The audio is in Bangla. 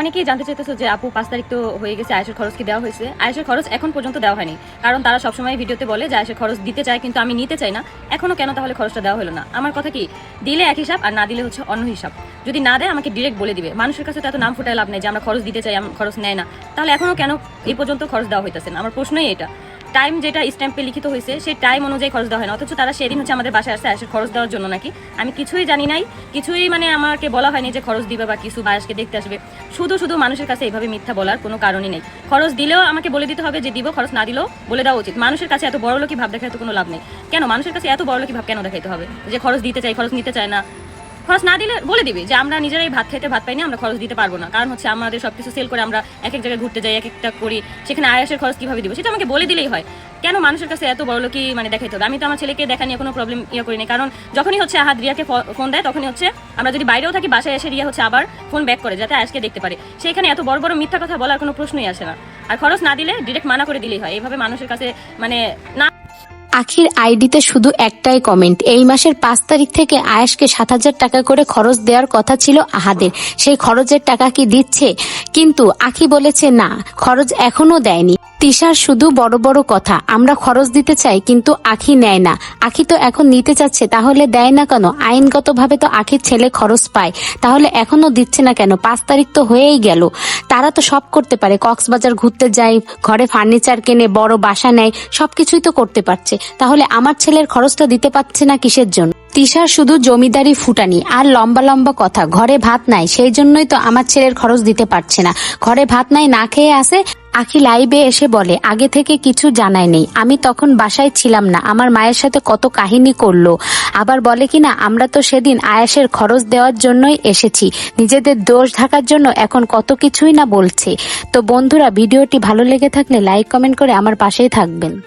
অনেকেই জানতে চাইতেছো যে আপু পাঁচ তারিখ তো হয়ে গেছে আয়েসের খরচ কি দেওয়া হয়েছে? আয়েসের খরচ এখন পর্যন্ত দেওয়া হয়নি। কারণ তারা সবসময় ভিডিওতে বলে যে আয়েসের খরচ দিতে চায় কিন্তু আমি নিতে চাই না। এখনও কেন তাহলে খরচটা দেওয়া হলো না? আমার কথা কি, দিলে এক হিসাব আর না দিলে হচ্ছে অন্য হিসাব। যদি না দেয় আমাকে ডিরেক্ট বলে দিবে। মানুষের কাছে তো এত নাম ফুটায় লাভ নেই যে আমরা খরচ দিতে চাই খরচ নেয় না। তাহলে এখনও কেন এই পর্যন্ত খরচ দেওয়া হইতেছে না? আমার প্রশ্নই এটা। টাইম যেটা স্ট্যাম্পে লিখিত হয়েছে, সেই টাইম অনুযায়ী খরচ দেওয়া হয় না। অথচ তারা সেদিন হচ্ছে আমাদের বাসায় আসছে আয়েশের খরচ দেওয়ার জন্য নাকি। আমি কিছুই জানি নাই, কিছুই মানে আমাকে বলা হয়নি যে খরচ দিবে বা কিছু বা আয়েশকে দেখতে আসবে। শুধু শুধু মানুষের কাছে এইভাবে মিথ্যা বলার কোনো কারণই নেই। খরচ দিলেও আমাকে বলে দিতে হবে যে দিব, খরচ না দিলেও বলে দেওয়া উচিত। মানুষের কাছে এত বড় লোকই ভাব দেখাতে কোনো লাভ নেই। কেন? মানুষের কাছে এত বড় লোকই ভাব কেন দেখাইতে হবে? যে খরচ দিতে চাই খরচ নিতে চায় না। খরচ না দিলে বলে দিবি যে আমরা নিজেরাই ভাত খেতে ভাত পাইনি, আমরা খরচ দিতে পারব না। কারণ হচ্ছে আমাদের সবকিছু সেল করে আমরা এক এক জায়গায় ঘুরতে যাই, এক একটা করি, সেখানে আয়াসের খরচ কীভাবে দিব সেটা আমাকে বলে দিলেই হয়। কেন মানুষের কাছে এত বড় লোকই মানে দেখাইতে হবে? আমি তো আমার ছেলেকে দেখা নিয়ে কোনো প্রবলেম ইয়ে করিনি। কারণ যখনই হচ্ছে আহাদ রিয়াকে ফোন দেয়, তখনই হচ্ছে আমরা যদি বাইরেও থাকি, বাসায় এসে রিয়া হচ্ছে আবার ফোন ব্যাক করে যাতে আয়াসকে দেখতে পারে। সেখানে এত বড় বড় মিথ্যা কথা বলার কোনো প্রশ্নই আসে না। আর খরচ না দিলে ডিরেক্ট মানা করে দিলেই হয়। এইভাবে মানুষের কাছে মানে না আখির আইডিতে শুধু একটাই কমেন্ট এই মাসের পাঁচ তারিখ থেকে আয়াসকে সাত হাজার টাকা করে খরচ দেওয়ার কথা ছিল আহাদের। সেই খরচের টাকা কি দিচ্ছে? কিন্তু আখি বলেছে না, খরচ এখনও দেয়নি। তিশার শুধু বড় বড় কথা। আমরা খরচ দিতে চাই, কিন্তু আখি নেয় না। আখি তো এখন নিতে চাচ্ছে, তাহলে দেয় না কেন? আইনগতভাবে তো আখির ছেলে খরচ পায়। তাহলে এখনও দিচ্ছে না কেন? পাঁচ তারিখ তো হয়েই গেল। তারা তো সব করতে পারে। কক্সবাজার ঘুরতে যায়, ঘরে ফার্নিচার কেনে, বড় বাসা নেয়, সবকিছুই তো করতে পারছে। তাহলে আমার ছেলের খরচটা দিতে পারছে না কিসের জন্য? তিশার শুধু জমিদারি ফুটানি আর লম্বা লম্বা কথা। ঘরে ভাত নাই, সেই জন্যই তো আমার ছেলের খরচ দিতে পারছে না। ঘরে ভাত নাই, না খেয়ে আসে আখি লাইভে এসে বলে, আগে থেকে কিছু জানায় নেই। আমি তখন বাসায় ছিলাম না। আমার মায়ের সাথে কত কাহিনী করল। আবার বলে কিনা, আমরা তো সেদিন আয়াসের খরচ দেওয়ার জন্যই এসেছি। নিজেদের দোষ ঢাকার জন্য এখন কত কিছুই না বলছে। তো বন্ধুরা, ভিডিওটি ভালো লেগে থাকলে লাইক, কমেন্ট করে আমার পাশেই থাকবেন।